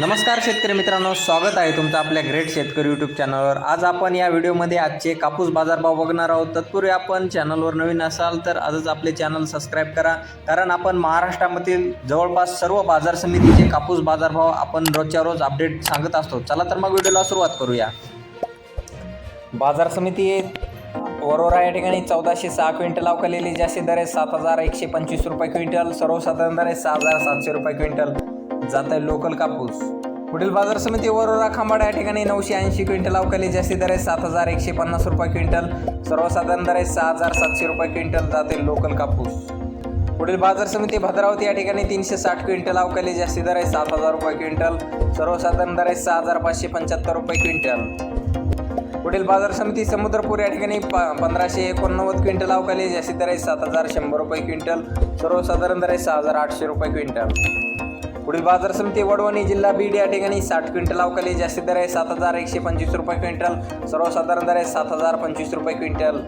नमस्कार शेतकरी मित्रांनो स्वागत आहे तुमचं आपल्या ग्रेट शेतकरी यूट्यूब चॅनलवर आज आपण या व्हिडिओमध्ये आजचे कापूस बाजारभाव बघणार आहोत. तत्पूर्वी आपण चॅनलवर नवीन असाल तर आजच आपले चॅनल सबस्क्राईब करा. कारण आपण महाराष्ट्रामधील जवळपास सर्व बाजार समितीचे कापूस बाजारभाव आपण रोजच्या रोज अपडेट सांगत असतो. चला तर मग व्हिडिओला सुरुवात करूया. बाजार समिती वरोरा या ठिकाणी चौदाशे सहा क्विंटल अवकालेली जास्ती दर आहे सात हजार एकशे पंचवीस रुपये क्विंटल सर्वसाधारण दर आहे सहा हजार सातशे रुपये क्विंटल. जात आहे लोकल कापूस. पुढील बाजार समिती वरोरा खांबाडा या ठिकाणी नऊशे ऐंशी क्विंटल अवकाली जास्ती दर आहे सात हजार एकशे पन्नास रुपये क्विंटल. सर्वसाधारण दर आहे सहा हजार सातशे रुपये क्विंटल जाते लोकल कापूस. पुढील बाजार समिती भद्रावती या ठिकाणी तीनशे साठ क्विंटल अवकाली जास्ती दर आहे सात हजार रुपये क्विंटल. सर्वसाधारण दर आहे सहा हजार पाचशे पंच्याहत्तर रुपये क्विंटल. पुढील बाजार समिती समुद्रपूर या ठिकाणी प पंधराशे एकोणनव्वद क्विंटल अवकाली जास्ती दर आहे सात हजार शंभर रुपये क्विंटल. सर्वसाधारण दर आहे सहा हजार आठशे रुपये क्विंटल. पुढील बाजार समिती वडवणी जिल्हा बीड या ठिकाणी साठ क्विंटल अवकाली जास्तीत दर आहे. सात हजार एकशे पंचवीस रुपये क्विंटल. सर्वसाधारण दर आहे सात हजार पंचवीस रुपये क्विंटल.